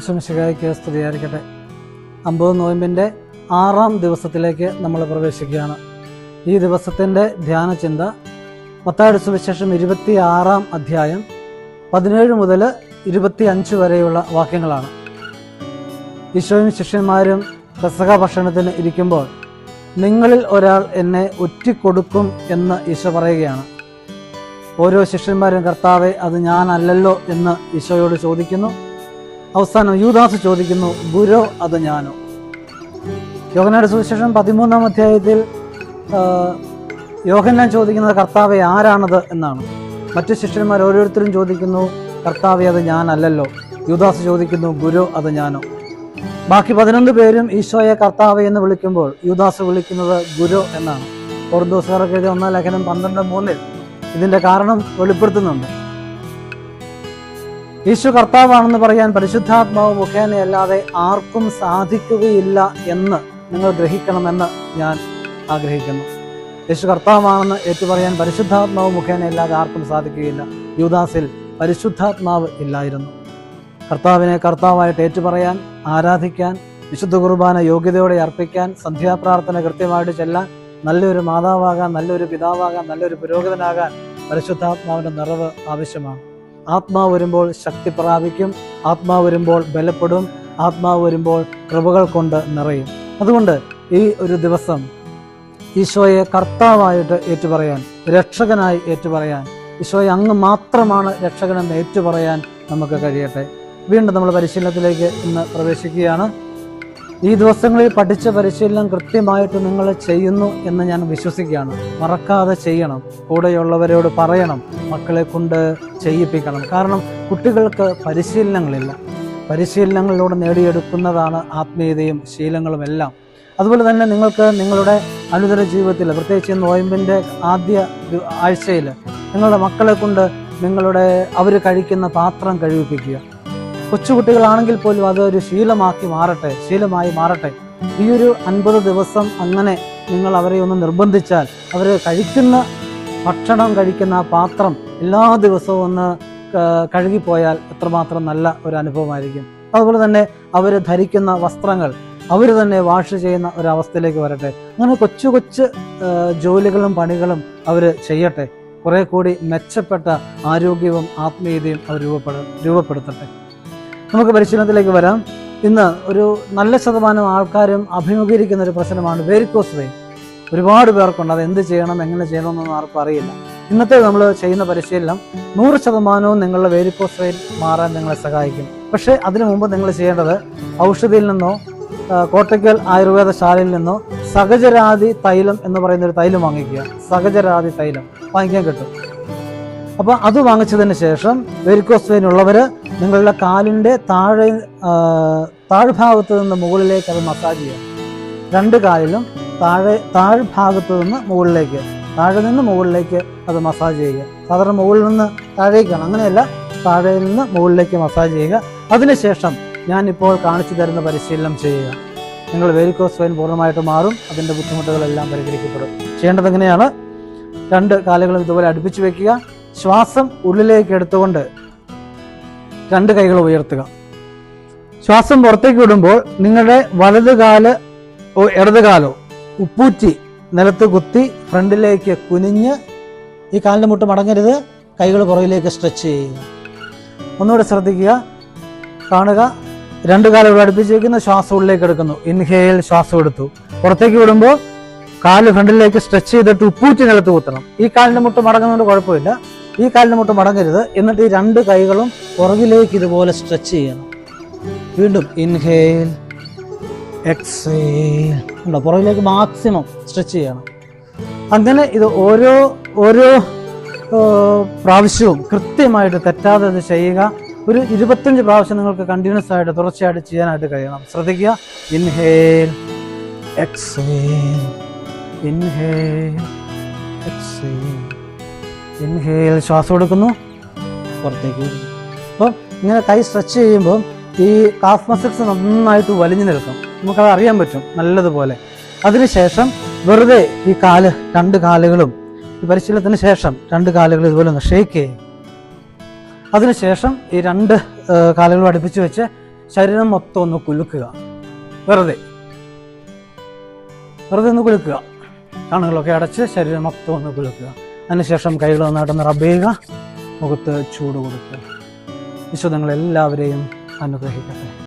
വിശ്വമിശികായ്ക്ക് സ്തുതിയായിരിക്കട്ടെ. അമ്പത് നോയമ്പിന്റെ ആറാം ദിവസത്തിലേക്ക് നമ്മൾ പ്രവേശിക്കുകയാണ്. ഈ ദിവസത്തിന്റെ ധ്യാന ചിന്ത പത്താഴ്ച സുവിശേഷം ഇരുപത്തി ആറാം അധ്യായം പതിനേഴ് മുതൽ ഇരുപത്തി അഞ്ച് വരെയുള്ള വാക്യങ്ങളാണ്. ഈശോയും ശിഷ്യന്മാരും പെസക ഭക്ഷണത്തിന് ഇരിക്കുമ്പോൾ നിങ്ങളിൽ ഒരാൾ എന്നെ ഒറ്റിക്കൊടുക്കും എന്ന് ഈശോ പറയുകയാണ്. ഓരോ ശിഷ്യന്മാരും കർത്താവെ അത് ഞാനല്ലല്ലോ എന്ന് ഈശോയോട് ചോദിക്കുന്നു. അവസാനം യൂദാസ് ചോദിക്കുന്നു ഗുരു അത് ഞാനോ? യോഹനയുടെ സുവിശേഷം പതിമൂന്നാം അധ്യായത്തിൽ യോഹന്നാൻ ചോദിക്കുന്നത് കർത്താവെ ആരാണത്? എന്നാണ്. മറ്റു ശിഷ്യന്മാർ ഓരോരുത്തരും ചോദിക്കുന്നു കർത്താവെ അത് ഞാനല്ലല്ലോ. യൂദാസ് ചോദിക്കുന്നു ഗുരു അത് ഞാനോ? ബാക്കി പതിനൊന്ന് പേരും ഈശോയെ കർത്താവെ എന്ന് വിളിക്കുമ്പോൾ യൂദാസ് വിളിക്കുന്നത് ഗുരു എന്നാണ്. ഓർദോസുകാർക്ക് എഴുതിയ ഒന്നാം ലേഖനം പന്ത്രണ്ട് മൂന്നിൽ ഇതിന്റെ കാരണം വെളിപ്പെടുത്തുന്നുണ്ട്. യേശു കർത്താവാണെന്ന് പറയാൻ പരിശുദ്ധാത്മാവ് മുഖേനയല്ലാതെ ആർക്കും സാധിക്കുകയില്ല എന്ന് നിങ്ങൾ ഗ്രഹിക്കണമെന്ന് ഞാൻ ആഗ്രഹിക്കുന്നു. യേശു കർത്താവാണെന്ന് ഏറ്റുപറയാൻ പരിശുദ്ധാത്മാവ് മുഖേനയല്ലാതെ ആർക്കും സാധിക്കുകയില്ല. യൂദാസിൽ പരിശുദ്ധാത്മാവ് ഇല്ലായിരുന്നു. കർത്താവിനെ കർത്താവായിട്ട് ഏറ്റുപറയാൻ ആരാധിക്കാൻ വിശുദ്ധ കുർബാന യോഗ്യതയോടെ അർപ്പിക്കാൻ സന്ധ്യാപ്രാർത്ഥന കൃത്യമായിട്ട് ചെല്ലാൻ നല്ലൊരു മാതാവാകാൻ നല്ലൊരു പിതാവാകാൻ നല്ലൊരു പുരോഹിതനാകാൻ പരിശുദ്ധാത്മാവിന്റെ നിറവ് ആവശ്യമാണ്. ആത്മാവ് വരുമ്പോൾ ശക്തി പ്രാപിക്കും ആത്മാവ് വരുമ്പോൾ ബലപ്പെടും ആത്മാവ് വരുമ്പോൾ കൃപകൾ കൊണ്ട് നിറയും. അതുകൊണ്ട് ഈ ഒരു ദിവസം ഈശോയെ കർത്താവായിട്ട് ഏറ്റുപറയാൻ രക്ഷകനായി ഏറ്റുപറയാൻ ഈശോയെ അങ്ങ് മാത്രമാണ് രക്ഷകനെന്ന് ഏറ്റുപറയാൻ നമുക്ക് കഴിയട്ടെ. വീണ്ടും നമ്മൾ പരിശീലനത്തിലേക്ക് ഇന്ന് പ്രവേശിക്കുകയാണ്. ഈ ദിവസങ്ങളിൽ പഠിച്ച പരിശീലനം കൃത്യമായിട്ട് നിങ്ങൾ ചെയ്യുന്നു എന്ന് ഞാൻ വിശ്വസിക്കുകയാണ്. മറക്കാതെ ചെയ്യണം. കൂടെയുള്ളവരോട് പറയണം. മക്കളെ കൊണ്ട് ചെയ്യിപ്പിക്കണം. കാരണം കുട്ടികൾക്ക് പരിശീലനങ്ങളില്ല. പരിശീലനങ്ങളിലൂടെ നേടിയെടുക്കുന്നതാണ് ആത്മീയതയും ശീലങ്ങളും എല്ലാം. അതുപോലെ തന്നെ നിങ്ങൾക്ക് നിങ്ങളുടെ അനുദിന ജീവിതത്തിൽ പ്രത്യേകിച്ച് നോയമ്പിന്റെ ആദ്യ ആഴ്ചയിൽ നിങ്ങളുടെ മക്കളെ കൊണ്ട് നിങ്ങളുടെ അവർ കഴിക്കുന്ന പാത്രം കഴിവിപ്പിക്കുക. കൊച്ചുകുട്ടികളാണെങ്കിൽ പോലും അതൊരു ശീലമാക്കി മാറട്ടെ ശീലമായി മാറട്ടെ. ഈ ഒരു അൻപത് ദിവസം അങ്ങനെ നിങ്ങൾ അവരെ ഒന്ന് നിർബന്ധിച്ചാൽ അവർ കഴിക്കുന്ന ഭക്ഷണം കഴിക്കുന്ന പാത്രം എല്ലാ ദിവസവും ഒന്ന് കഴുകിപ്പോയാൽ എത്രമാത്രം നല്ല ഒരു അനുഭവമായിരിക്കും. അതുപോലെ തന്നെ അവർ ധരിക്കുന്ന വസ്ത്രങ്ങൾ അവർ തന്നെ വാഷ് ചെയ്യുന്ന ഒരവസ്ഥയിലേക്ക് വരട്ടെ. അങ്ങനെ കൊച്ചു കൊച്ചു ജോലികളും പണികളും അവർ ചെയ്യട്ടെ. കുറെ കൂടി മെച്ചപ്പെട്ട ആരോഗ്യവും ആത്മീയതയും അവർ രൂപപ്പെടും രൂപപ്പെടുത്തട്ടെ. നമുക്ക് പരിശീലനത്തിലേക്ക് വരാം. ഇന്ന് ഒരു നല്ല ശതമാനം ആൾക്കാരും അഭിമുഖീകരിക്കുന്ന ഒരു പ്രശ്നമാണ് വെരിക്കോസ് വെയിൻ ഒരുപാട് പേർക്കുണ്ട്. അത് എന്ത് ചെയ്യണം എങ്ങനെ ചെയ്യണമെന്നൊന്നും ആർക്കും അറിയില്ല. ഇന്നത്തെ നമ്മൾ ചെയ്യുന്ന പരിശീലനം നൂറ് ശതമാനവും നിങ്ങളുടെ വേരിക്കോസ് വെയിൻ മാറാൻ നിങ്ങളെ സഹായിക്കും. പക്ഷേ അതിനു മുമ്പ് നിങ്ങൾ ചെയ്യേണ്ടത് ഔഷധിയിൽ നിന്നോ കോട്ടയ്ക്കൽ ആയുർവേദ ശാലയിൽ നിന്നോ സഹജരാതി തൈലം എന്ന് പറയുന്ന ഒരു തൈലം വാങ്ങിക്കുക. സഹജരാതി തൈലം വാങ്ങിക്കാൻ കിട്ടും. അപ്പോൾ അത് വാങ്ങിച്ചതിന് ശേഷം വെരിക്കോസ് വെയിൻ ഉള്ളവര് നിങ്ങളുടെ കാലിന്റെ താഴെ താഴ്ഭാഗത്ത് നിന്ന് മുകളിലേക്ക് അത് മസാജ് ചെയ്യാം രണ്ട് കാലിലും താഴെ താഴ്ഭാഗത്ത് നിന്ന് മുകളിലേക്ക് താഴെ നിന്ന് മുകളിലേക്ക് അത് മസാജ് ചെയ്യുക. സാധാരണ മുകളിൽ നിന്ന് താഴേക്കാണ് അങ്ങനെയല്ല താഴെ നിന്ന് മുകളിലേക്ക് മസാജ് ചെയ്യുക. അതിനുശേഷം ഞാനിപ്പോൾ കാണിച്ചു തരുന്ന പരിശീലനം ചെയ്യുക. നിങ്ങൾ വെരിക്കോസ് വെയിൻ പൂർണമായിട്ട് മാറും അതിന്റെ ബുദ്ധിമുട്ടുകളെല്ലാം പരിഹരിക്കപ്പെടും. ചെയ്യേണ്ടത് എങ്ങനെയാണ്? രണ്ട് കാലുകളും ഇതുപോലെ അടുപ്പിച്ച് വെക്കുക. ശ്വാസം ഉള്ളിലേക്ക് എടുത്തുകൊണ്ട് രണ്ട് കൈകൾ ഉയർത്തുക. ശ്വാസം പുറത്തേക്ക് വിടുമ്പോൾ നിങ്ങളുടെ വലത് കാൽ ഇടത് കാലോ ഉപ്പൂറ്റി നിലത്ത് കുത്തി ഫ്രണ്ടിലേക്ക് കുനിഞ്ഞ് ഈ കാലിന്റെ മുട്ട് മടങ്ങരുത്. കൈകൾ പുറകിലേക്ക് സ്ട്രെച്ച് ചെയ്യുക. ഒന്നുകൂടെ ശ്രദ്ധിക്കുക. കാണുക. രണ്ട് കാലുകൾ അടുപ്പിച്ച് വെക്കുന്ന ശ്വാസം ഉള്ളിലേക്ക് എടുക്കുന്നു. ഇൻഹേൽ ശ്വാസം എടുത്തു. പുറത്തേക്ക് വിടുമ്പോൾ കാൽ ഫ്രണ്ടിലേക്ക് സ്ട്രെച്ച് ചെയ്തിട്ട് ഉപ്പൂറ്റി നിലത്ത് കുത്തണം. ഈ കാലിന്റെ മുട്ട് മടങ്ങുന്നതുകൊണ്ട് കുഴപ്പമില്ല. ഈ കാലിന് മുട്ട് മടങ്ങരുത്. എന്നിട്ട് ഈ രണ്ട് കൈകളും പുറകിലേക്ക് ഇതുപോലെ സ്ട്രെച്ച് ചെയ്യണം. വീണ്ടും ഇൻഹേൽ എക്സേൽ ഉണ്ടോ പുറകിലേക്ക് മാക്സിമം സ്ട്രെച്ച് ചെയ്യണം. അങ്ങനെ ഇത് ഓരോ ഓരോ പ്രാവശ്യവും കൃത്യമായിട്ട് തെറ്റാതെ ഇത് ചെയ്യുക. ഒരു ഇരുപത്തഞ്ച് പ്രാവശ്യം നിങ്ങൾക്ക് കണ്ടിന്യൂസ് ആയിട്ട് തുടർച്ചയായിട്ട് ചെയ്യാനായിട്ട് കഴിയണം. ശ്രദ്ധിക്കുക. Inhale exhale inhale exhale inhale ശ്വാസം എടുക്കുന്നു. പുറത്തേക്ക്. വിടുന്നു അപ്പം ഇങ്ങനെ കൈ സ്ട്രെച്ച് ചെയ്യുമ്പോൾ ഈ കാഫ് മസിൽസ് നന്നായിട്ട് വലിഞ്ഞു നിൽക്കും. നമുക്കത് അറിയാൻ പറ്റും നല്ലതുപോലെ. അതിനുശേഷം വെറുതെ ഈ കാൽ രണ്ട് കാലുകളും ഈ പരിശീലനത്തിന് ശേഷം രണ്ട് കാലുകൾ ഇതുപോലെ ഒന്ന് ഷേക്ക് ചെയ്യും. അതിനുശേഷം ഈ രണ്ട് കാലുകളും അടുപ്പിച്ച് വെച്ച് ശരീരം മൊത്തം ഒന്ന് കുലുക്കുക. വെറുതെ. വെറുതെ ഒന്ന് കുലുക്കുക. കണ്ണുകളൊക്കെ അടച്ച് ശരീരം മൊത്തം ഒന്ന് കുലുക്കുക. അതിനുശേഷം കൈകൾ നന്നായിട്ടൊന്ന് ചെയ്യുക. മുഖത്ത് ചൂട് കൊടുക്കുക വിശുദ്ധങ്ങളെല്ലാവരെയും അനുഗ്രഹിക്കട്ടെ.